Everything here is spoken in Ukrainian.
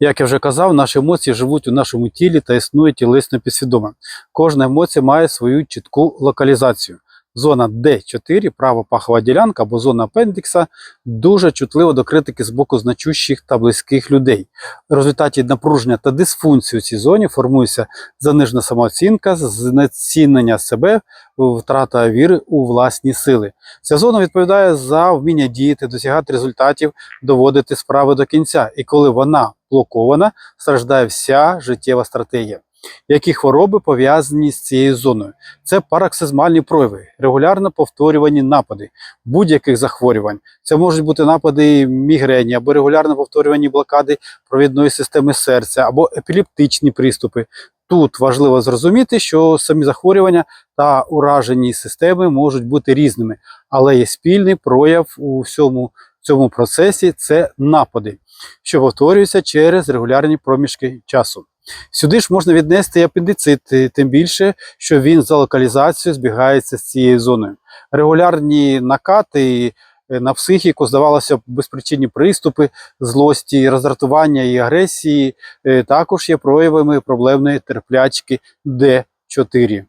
Як я вже казав, наші емоції живуть у нашому тілі та існують тілесно підсвідомо. Кожна емоція має свою чітку локалізацію. Зона D4, права пахова ділянка або зона апендикса, дуже чутлива до критики з боку значущих та близьких людей. В результаті напруження та дисфункції у цій зоні формується занижена самооцінка, знецінення себе, втрата віри у власні сили. Ця зона відповідає за вміння діяти, досягати результатів, доводити справи до кінця. І коли вона блокована, страждає вся життєва стратегія. Які хвороби пов'язані з цією зоною? Це параксизмальні прояви, регулярно повторювані напади будь-яких захворювань. Це можуть бути напади мігрені або регулярно повторювані блокади провідної системи серця або епілептичні приступи. Тут важливо зрозуміти, що самі захворювання та уражені системи можуть бути різними, але є спільний прояв у всьому цьому процесі це напади, що повторюються через регулярні проміжки часу. Сюди ж можна віднести апендицит, тим більше, що він за локалізацією збігається з цією зоною. Регулярні накати е, на психіку, здавалося б, безпричинні приступи злості, роздратування і агресії е, також є проявами проблемної терплячки Д4.